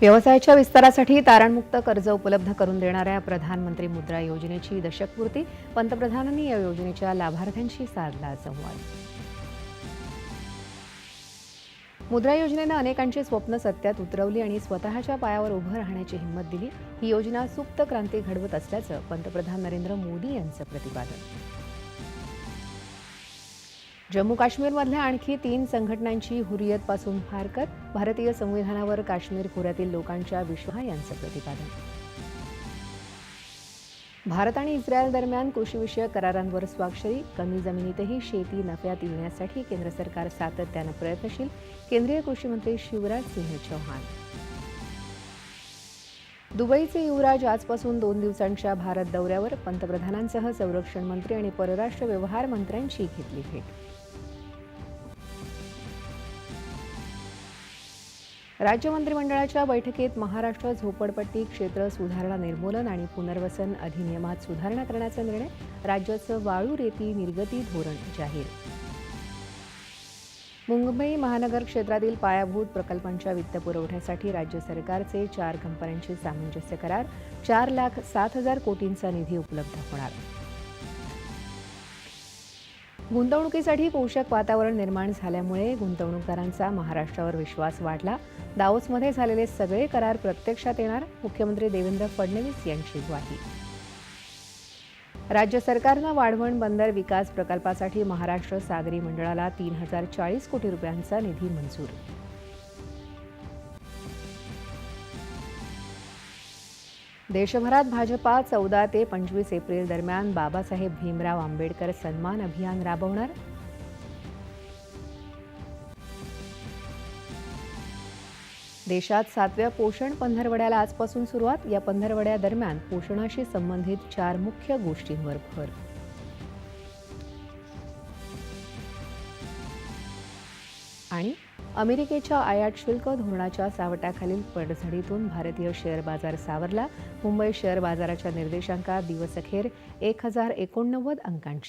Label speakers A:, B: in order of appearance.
A: व्यवसायाच्या विस्तारासाठी तारणमुक्त कर्ज उपलब्ध करून देणाऱ्या प्रधानमंत्री मुद्रा योजनेची दशकपूर्ती पंतप्रधानांनी या योजनेच्या लाभार्थ्यांशी साधला संवाद. मुद्रा योजनेनं अनेकांची स्वप्न सत्यात उतरवली आणि स्वतःच्या पायावर उभं राहण्याची हिंमत दिली. ही योजना सुप्त क्रांती घडवत असल्याचं पंतप्रधान नरेंद्र मोदी यांचं प्रतिपादन. जम्मू काश्मीरमधल्या आणखी तीन संघटनांची हुरियतपासून फारकत भारतीय संविधानावर काश्मीर खोऱ्यातील लोकांच्या विश्वा यांचं प्रतिपादन. भारत आणि इस्रायल दरम्यान कृषीविषयक करारांवर स्वाक्षरी कमी जमिनीतही शेती नफ्यात येण्यासाठी केंद्र सरकार सातत्यानं प्रयत्नशील केंद्रीय कृषी मंत्री शिवराज सिंह चौहान. दुबईचे युवराज आजपासून दोन दिवसांच्या भारत दौऱ्यावर पंतप्रधानांसह संरक्षण मंत्री आणि परराष्ट्र व्यवहार मंत्र्यांची घेतली भेट. राज्य मंत्रिमंडळाच्या बैठकीत महाराष्ट्र झोपडपट्टी क्षेत्र सुधारणा निर्मूलन आणि पुनर्वसन अधिनियमात सुधारणा करण्याचा निर्णय राज्याचं वाळू रेती निर्गती धोरण जाहीर. मुंबई महानगर क्षेत्रातील पायाभूत प्रकल्पांच्या वित्तपुरवठ्यासाठी राज्य सरकारचे चार कंपन्यांचे सामंजस्य करार चार लाख सात हजार कोटींचा निधी उपलब्ध होणार. गुंतवणुकीसाठी पोषक वातावरण निर्माण झाल्यामुळे गुंतवणूकदारांचा महाराष्ट्रावर विश्वास वाढला. दावोसमध्ये झालेले सगळे करार प्रत्यक्षात येणार मुख्यमंत्री देवेंद्र फडणवीस यांची ग्वाही. राज्य सरकारनं वाढवण बंदर विकास प्रकल्पासाठी महाराष्ट्र सागरी मंडळाला तीन हजार चाळीस कोटी रुपयांचा निधी मंजूर देशभरात भाजपा चौदा ते पंचवीस एप्रिल दरम्यान बाबासाहेब भीमराव आंबेडकर सन्मान अभियान राबवणार? देशात सातव्या पोषण पंधरवड्याला आजपासून सुरुवात. या पंधरवड्या दरम्यान पोषणाशी संबंधित चार मुख्य गोष्टींवर भर. आणि अमेरिकेच्या आयात शुल्क धोरणाच्या सावटाखालील पडझडीतून भारतीय शेअर बाजार सावरला. मुंबई शेअर बाजाराच्या निर्देशांकात दिवसअखेर एक हजार एकोणनव्वद अंकांची